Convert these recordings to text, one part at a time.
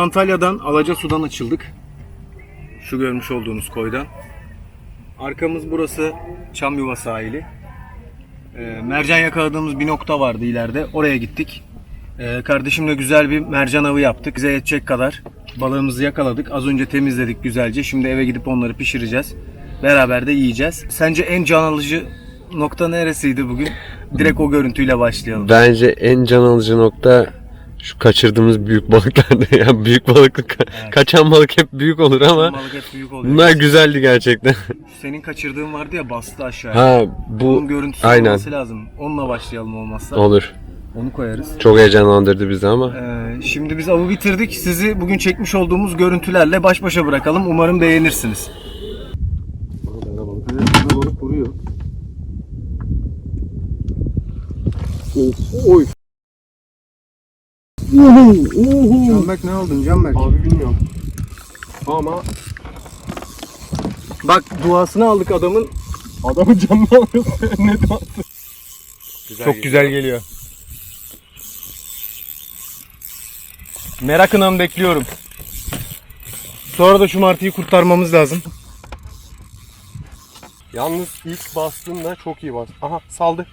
Antalya'dan Alaca Sudan açıldık. Şu görmüş olduğunuz koydan. Arkamız burası Çamyuva sahili. Ee, mercan yakaladığımız bir nokta vardı ileride. Oraya gittik. Ee, kardeşimle güzel bir mercan avı yaptık. Bize yetecek kadar balığımızı yakaladık. Az önce temizledik güzelce. Şimdi eve gidip onları pişireceğiz. Beraber de yiyeceğiz. Sence en can alıcı nokta neresiydi bugün? Direkt o görüntüyle başlayalım. Bence en can alıcı nokta şu kaçırdığımız büyük balıklardı. ya büyük balık kaçan balık hep büyük olur ama Balık hep büyük oluyor. bunlar güzeldi gerçekten. Senin kaçırdığın vardı ya bastı aşağıya. ha bu görüntüsü aynen olması lazım. Onunla başlayalım olmazsa. olur. Onu koyarız. Çok heyecanlandırdı bizi ama. Ee, şimdi biz avı bitirdik. Sizi bugün çekmiş olduğumuz görüntülerle baş başa bırakalım. Umarım beğenirsiniz. Evet, balık vuruyor. Oy. Canberk ne aldın Canberk? Abi bilmiyorum. Ama Bak duasını aldık adamın. adamı canlı alıyorsun. ne duası? Çok güzel geliyor. Merakla bekliyorum. Sonra da şu martıyı kurtarmamız lazım. Yalnız ilk bastığında çok iyi bastı. Aha saldı.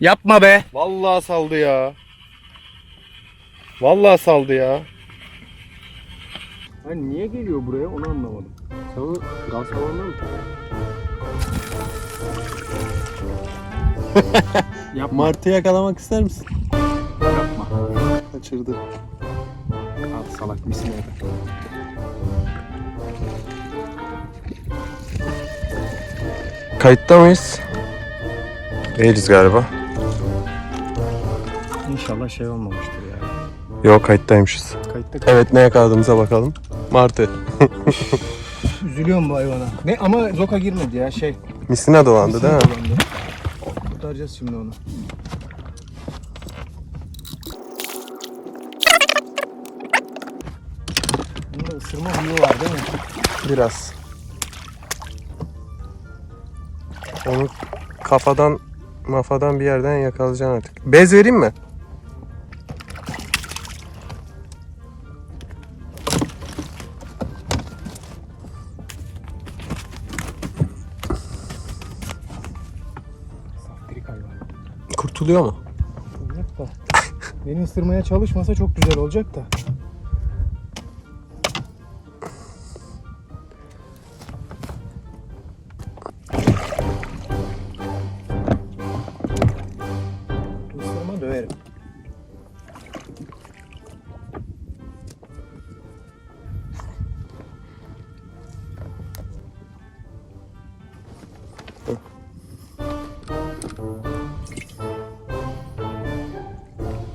Yapma be. Vallahi saldı ya. Vallahi saldı ya. Hani niye geliyor buraya onu anlamadım. Sana gaz falan mı? Yapma. Martı yakalamak ister misin? Yapma. Kaçırdı. Al salak misin orada. Kayıtta mıyız? Değiliz galiba. İnşallah şey olmamıştır. Yok kayıttaymışız. Kayıtta Evet ne yakaladığımıza bakalım. Martı. Üzülüyorum bu hayvana. Ne ama zoka girmedi ya şey. Misina dolandı değil mi? Dolandı. Kurtaracağız şimdi onu. Bunda ısırma huyu var değil mi? Biraz. Onu kafadan mafadan bir yerden yakalayacaksın artık. Bez vereyim mi? Kurtuluyor mu? Olacak da. Beni ısırmaya çalışmasa çok güzel olacak da. Isırma döverim.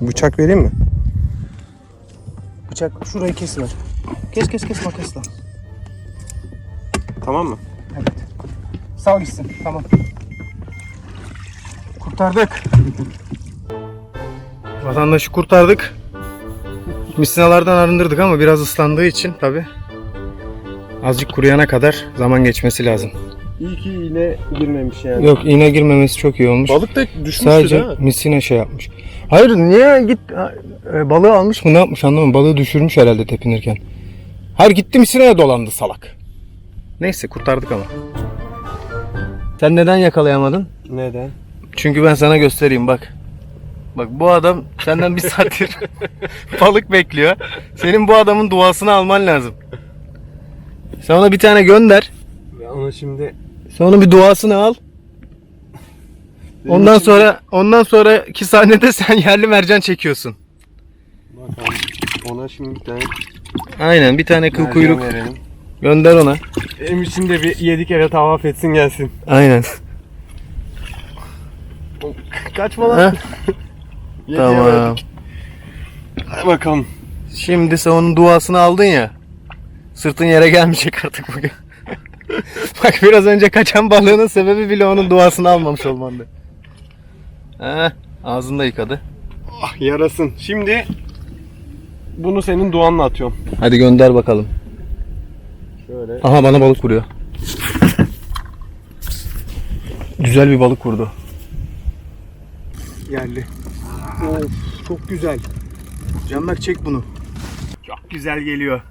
Bıçak vereyim mi? Bıçak şurayı kes ver. Kes kes kes makasla. Tamam mı? Evet. Sağ gitsin. Tamam. Kurtardık. Vatandaşı kurtardık. Misinalardan arındırdık ama biraz ıslandığı için tabi azıcık kuruyana kadar zaman geçmesi lazım. İyi ki iğne girmemiş yani. Yok iğne girmemesi çok iyi olmuş. Balık da düşmüştü Sadece değil mi? misina şey yapmış. Hayır niye git e, balığı almış mı ne yapmış anlamadım. Balığı düşürmüş herhalde tepinirken. Hayır gitti misinaya dolandı salak. Neyse kurtardık ama. Sen neden yakalayamadın? Neden? Çünkü ben sana göstereyim bak. Bak bu adam senden bir saattir balık bekliyor. Senin bu adamın duasını alman lazım. Sen ona bir tane gönder. Ya ona şimdi Sonra bir duasını al. Ondan sonra ondan sonraki sahnede sen yerli mercan çekiyorsun. bakalım. Ona şimdi bir tane Aynen bir tane kıl mercan kuyruk verelim. gönder ona. Benim için de bir yedi kere tavaf etsin gelsin. Aynen. Kaçma? Yediye Tamam. verdik. Hadi bakalım. Şimdi sen onun duasını aldın ya. Sırtın yere gelmeyecek artık bugün. Bak biraz önce kaçan balığının sebebi bile onun duasını almamış olmandı. Heh, ağzını da yıkadı. Ah yarasın. Şimdi bunu senin duanla atıyorum. Hadi gönder bakalım. Şöyle. Aha bana balık vuruyor. Güzel bir balık vurdu. Geldi. Of çok güzel. Canberk çek bunu. Çok güzel geliyor.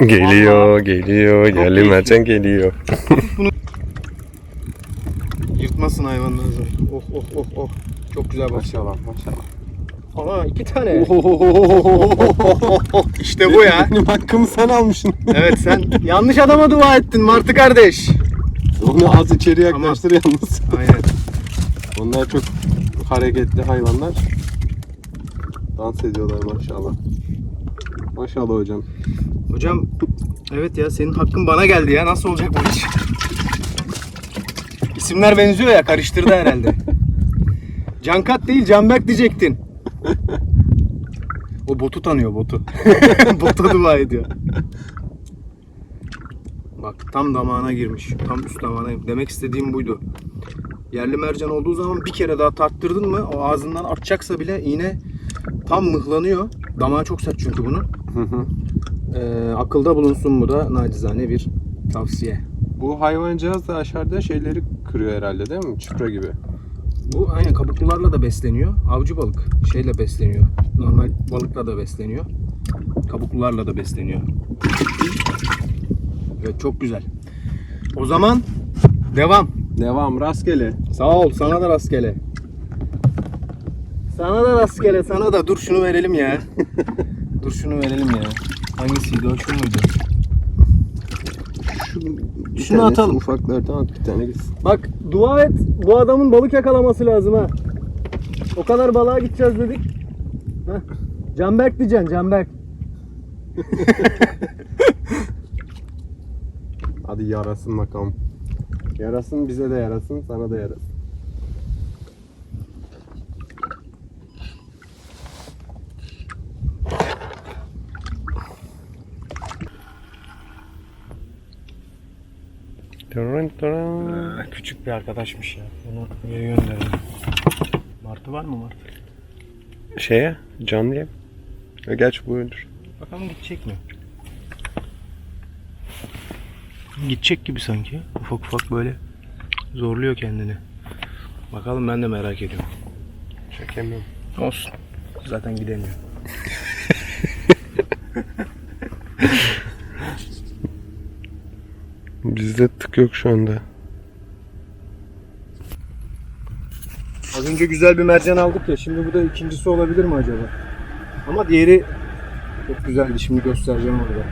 Geliyor, geliyor. Yerli mercan geliyor. Yırtmasın hayvan lazım. Oh oh oh oh. Çok güzel bak. Maşallah, maşallah. Aa iki tane. işte bu ya. Benim hakkımı sen almışsın. Evet sen yanlış adama dua ettin Martı kardeş. Onu az içeri yaklaştır yalnız. Aynen. Onlar çok hareketli hayvanlar. Dans ediyorlar maşallah. Maşallah hocam. Hocam evet ya senin hakkın bana geldi ya. Nasıl olacak bu iş? İsimler benziyor ya karıştırdı herhalde. Cankat değil Canberk diyecektin. O botu tanıyor botu. Bota dua ediyor. Bak tam damağına girmiş. Tam üst damağına. Demek istediğim buydu. Yerli mercan olduğu zaman bir kere daha tarttırdın mı o ağzından atacaksa bile iğne tam mıhlanıyor. Damağı çok sert çünkü bunun. Ee, akılda bulunsun bu da nacizane bir tavsiye. Bu hayvancağız da aşağıda şeyleri kırıyor herhalde değil mi? Çupra gibi. Bu aynen kabuklularla da besleniyor. Avcı balık şeyle besleniyor. Normal balıkla da besleniyor. Kabuklularla da besleniyor. Evet çok güzel. O zaman devam. Devam rastgele. Sağ ol sana da rastgele. Sana da rastgele sana da. Dur şunu verelim ya. Dur şunu verelim ya. Hangisiydi o şu muydu? Şu, bir Şunu tanesi atalım. Ufaklardan at bir tane gitsin. Bak dua et. Bu adamın balık yakalaması lazım ha. O kadar balığa gideceğiz dedik. Heh. Canberk diyeceksin Canberk. Hadi yarasın bakalım. Yarasın bize de yarasın, sana da yarasın. Küçük bir arkadaşmış ya. Bunu niye gönderelim? Martı var mı Martı? Şeye, canlıya. Ya Gerçi bu öldür. Bakalım gidecek mi? Gidecek gibi sanki. Ufak ufak böyle zorluyor kendini. Bakalım ben de merak ediyorum. Çekemiyorum. Olsun. Zaten gidemiyor. Bizde tık yok şu anda. Az önce güzel bir mercan aldık ya. Şimdi bu da ikincisi olabilir mi acaba? Ama diğeri çok güzeldi. Şimdi göstereceğim orada.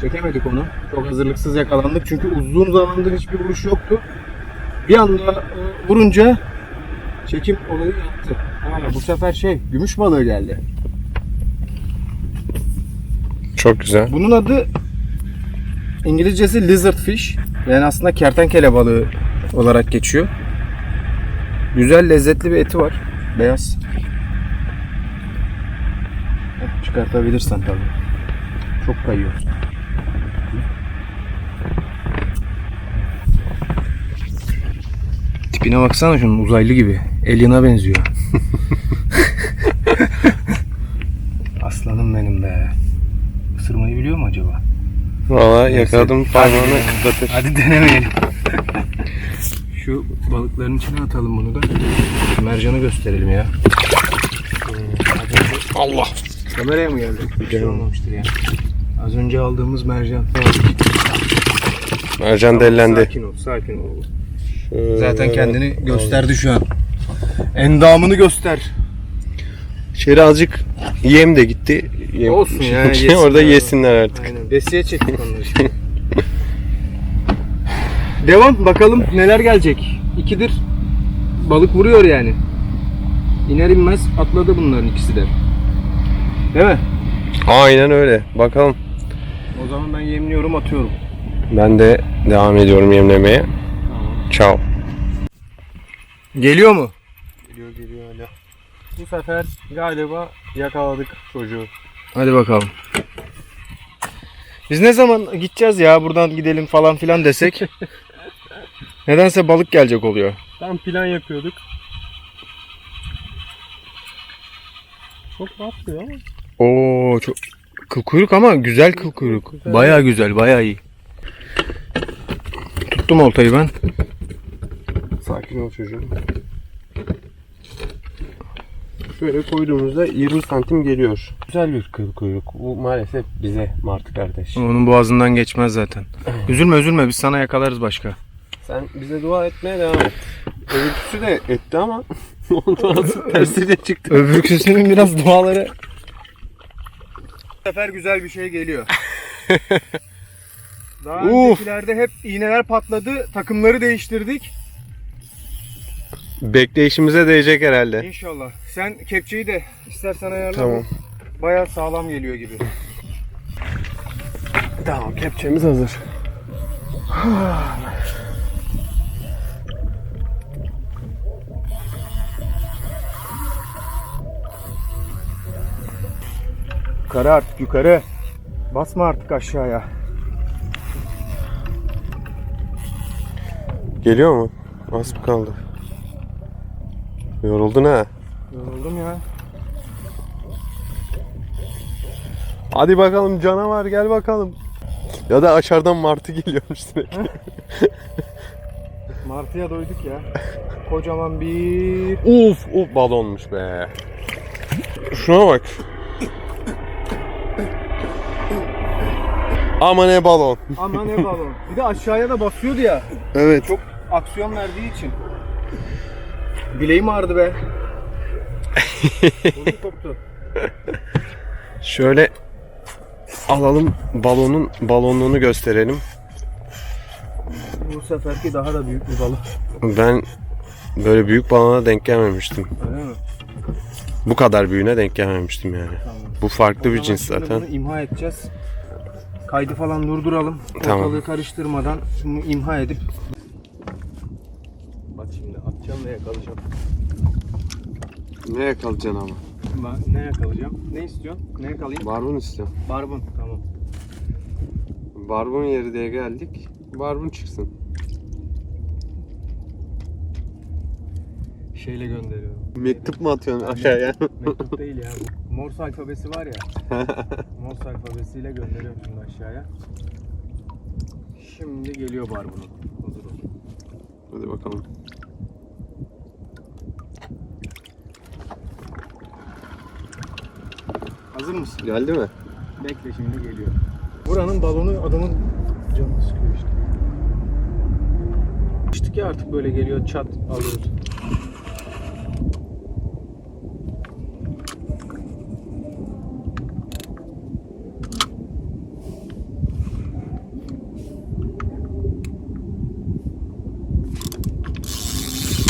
Çekemedik onu. Çok hazırlıksız yakalandık. Çünkü uzun zamandır hiçbir vuruş yoktu. Bir anda e, vurunca çekim olayı yaptı. Ha, bu sefer şey gümüş balığı geldi. Çok güzel. Bunun adı İngilizcesi lizard fish. Yani aslında kertenkele balığı olarak geçiyor. Güzel lezzetli bir eti var. Beyaz. Çıkartabilirsen tabii. Çok kayıyor. Tipine baksana şunun uzaylı gibi. Alien'a benziyor. Aslanım benim be. Isırmayı biliyor mu acaba? Valla yakaladım parmağını kıplatır. Hadi denemeyelim. Şu balıkların içine atalım bunu da. Mercanı gösterelim ya. Allah. Kameraya mı geldi? Bir şey olmamıştır ya. Az önce aldığımız mercan. Mercan dellendi. Sakin ol, sakin ol. Zaten kendini gösterdi şu an. Endamını göster. İçeri azıcık yem de gitti. Yem Olsun ya, yesin. Orada yesinler artık. Aynen. Besiye çektik onları şimdi. Devam bakalım neler gelecek. İkidir balık vuruyor yani. İner inmez atladı bunların ikisi de. Değil mi? Aynen öyle. Bakalım. O zaman ben yemliyorum atıyorum. Ben de devam ediyorum yemlemeye. Ciao. Geliyor mu? Bu sefer galiba yakaladık çocuğu. Hadi bakalım. Biz ne zaman gideceğiz ya buradan gidelim falan filan desek. Nedense balık gelecek oluyor. Tam plan yapıyorduk. Çok rahat ama. Oo çok kıl kuyruk ama güzel kıl kuyruk. Baya güzel, baya iyi. Tuttum oltayı ben. Sakin ol çocuğum. Şöyle koyduğumuzda 20 santim geliyor. Güzel bir kıl kuyruk. Bu maalesef bize martı kardeş. Onun boğazından geçmez zaten. Üzülme üzülme biz sana yakalarız başka. Sen bize dua etmeye devam et. Öbürküsü de etti ama ondan tersiyle çıktı. Öbürküsünün biraz duaları. Bu sefer güzel bir şey geliyor. Daha Uf. öncekilerde hep iğneler patladı. Takımları değiştirdik. Bekleyişimize değecek herhalde. İnşallah. Sen kepçeyi de istersen ayarla. Tamam. Bayağı sağlam geliyor gibi. Tamam kepçemiz hazır. Yukarı artık yukarı. Basma artık aşağıya. Geliyor mu? Az mı kaldı? Yoruldun ha. Yoruldum ya. Hadi bakalım canavar gel bakalım. Ya da aşağıdan martı geliyormuş sürekli. Martıya doyduk ya. Kocaman bir... Uf, uf balonmuş be. Şuna bak. Ama ne balon. Ama ne balon. Bir de aşağıya da basıyordu ya. Evet. Çok aksiyon verdiği için. Bileğim ağrıdı be. Burnum koptu. Şöyle alalım balonun balonluğunu gösterelim. Bu seferki daha da büyük bir balık. Ben böyle büyük balona denk gelmemiştim. Öyle mi? Bu kadar büyüğüne denk gelmemiştim yani. Tamam. Bu farklı O bir cins zaten. Bunu imha edeceğiz. Kaydı falan durduralım. Tamam. Ortalığı karıştırmadan bunu imha edip şimdi atacağım ve yakalayacağım. Ne yakalayacaksın ama? Ben ne yakalayacağım? Ne istiyorsun? Ne yakalayayım? Barbun istiyorum. Barbun. Tamam. Barbun yeri diye geldik. Barbun çıksın. Şeyle gönderiyorum. Mektup mu atıyorsun aşağıya? Mektup değil ya bu. Morse alfabesi var ya. Morse alfabesiyle gönderiyorum şimdi aşağıya. Şimdi geliyor barbunun. Hazır ol. Hadi bakalım. Hazır mısın? Geldi mi? Bekle şimdi geliyor. Buranın balonu adamın canını sıkıyor işte. İşte ya artık böyle geliyor çat alıyoruz.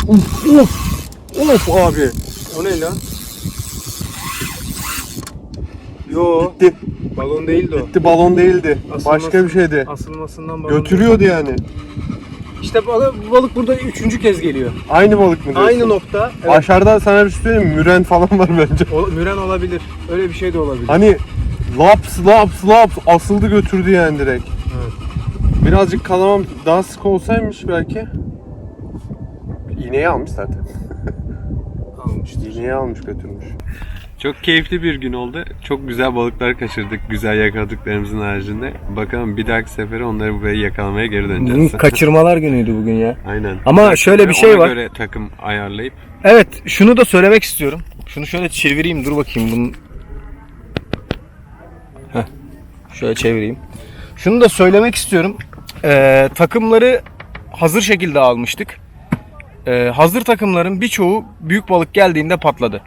Uf uf. Of abi. O ne lan? Yo, Gitti. balon değildi o. Gitti balon değildi. Asılması- Başka bir şeydi. Asılmasından balon Götürüyordu yani. değil. İşte balık, balık burada üçüncü kez geliyor. Aynı balık mı diyorsun? Aynı nokta. Evet. Aşağıda sana bir şey söyleyeyim mi? Müren falan var bence. O, müren olabilir. Öyle bir şey de olabilir. Hani laps laps laps asıldı götürdü yani direkt. Evet. Birazcık kalamam daha sık olsaymış belki. İğneyi almış zaten. İğneyi almış götürmüş. Çok keyifli bir gün oldu. Çok güzel balıklar kaçırdık. Güzel yakaladıklarımızın haricinde. Bakalım bir dahaki sefere onları buraya yakalamaya geri Bugün döneceğiz. kaçırmalar günüydü bugün ya. Aynen. Ama dahaki şöyle bir şey ona var. göre takım ayarlayıp Evet, şunu da söylemek istiyorum. Şunu şöyle çevireyim, dur bakayım bunun. Heh, şöyle çevireyim. Şunu da söylemek istiyorum. Ee, takımları hazır şekilde almıştık. Ee, hazır takımların birçoğu büyük balık geldiğinde patladı.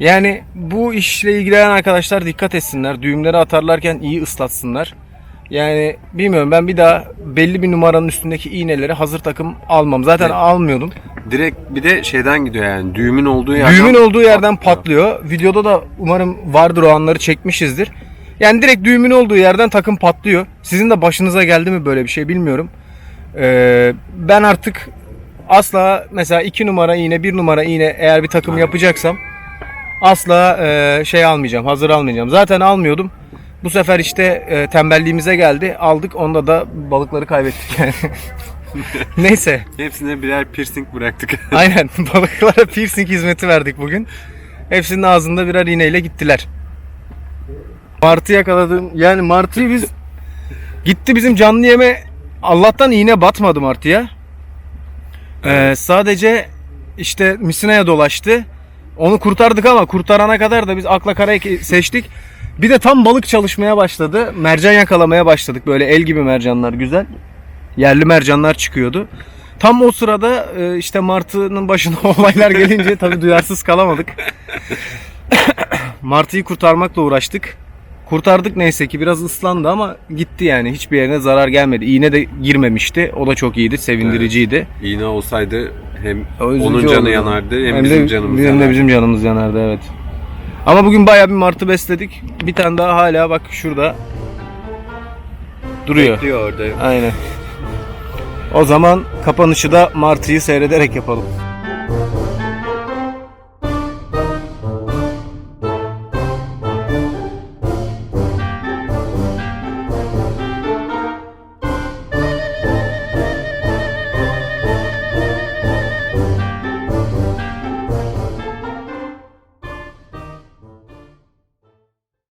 Yani bu işle ilgilenen arkadaşlar dikkat etsinler. Düğümleri atarlarken iyi ıslatsınlar. Yani bilmiyorum ben bir daha belli bir numaranın üstündeki iğneleri hazır takım almam. Zaten Evet. almıyordum. direkt bir de şeyden gidiyor yani düğümün olduğu yerden Düğümün olduğu yerden patlıyor. patlıyor. Videoda da umarım vardır o anları çekmişizdir. Yani direkt düğümün olduğu yerden takım patlıyor. Sizin de başınıza geldi mi böyle bir şey bilmiyorum. Ee, ben artık asla mesela 2 numara iğne 1 numara iğne eğer bir takım yapacaksam asla e, şey almayacağım hazır almayacağım. Zaten almıyordum. Bu sefer işte e, tembelliğimize geldi aldık onda da balıkları kaybettik yani. Neyse Hepsine birer piercing bıraktık. Aynen balıklara piercing hizmeti verdik bugün. Hepsinin ağzında birer iğneyle gittiler. Martı yakaladım. Yani martıyı biz gitti bizim canlı yeme Allah'tan iğne batmadı martıya. Ee, sadece işte misinaya dolaştı. Onu kurtardık ama kurtarana kadar da biz akla karayı seçtik. Bir de tam balık çalışmaya başladı. Mercan yakalamaya başladık. Böyle el gibi mercanlar güzel. Yerli mercanlar çıkıyordu. Tam o sırada e, işte Martı'nın başına olaylar gelince tabii duyarsız kalamadık. Martı'yı kurtarmakla uğraştık. Kurtardık neyse ki biraz ıslandı ama gitti yani. Hiçbir yerine zarar gelmedi. İğne de girmemişti. O da çok iyiydi, sevindiriciydi. İğne olsaydı hem üzücü onun canı olurdu. yanardı hem, Hem bizim de, canımız hem de yanardı. bizim canımız yanardı evet. Ama bugün bayağı bir martı besledik. Bir tane daha hala bak şurada duruyor. Bekliyor orada. Aynen. O zaman kapanışı da martıyı seyrederek yapalım.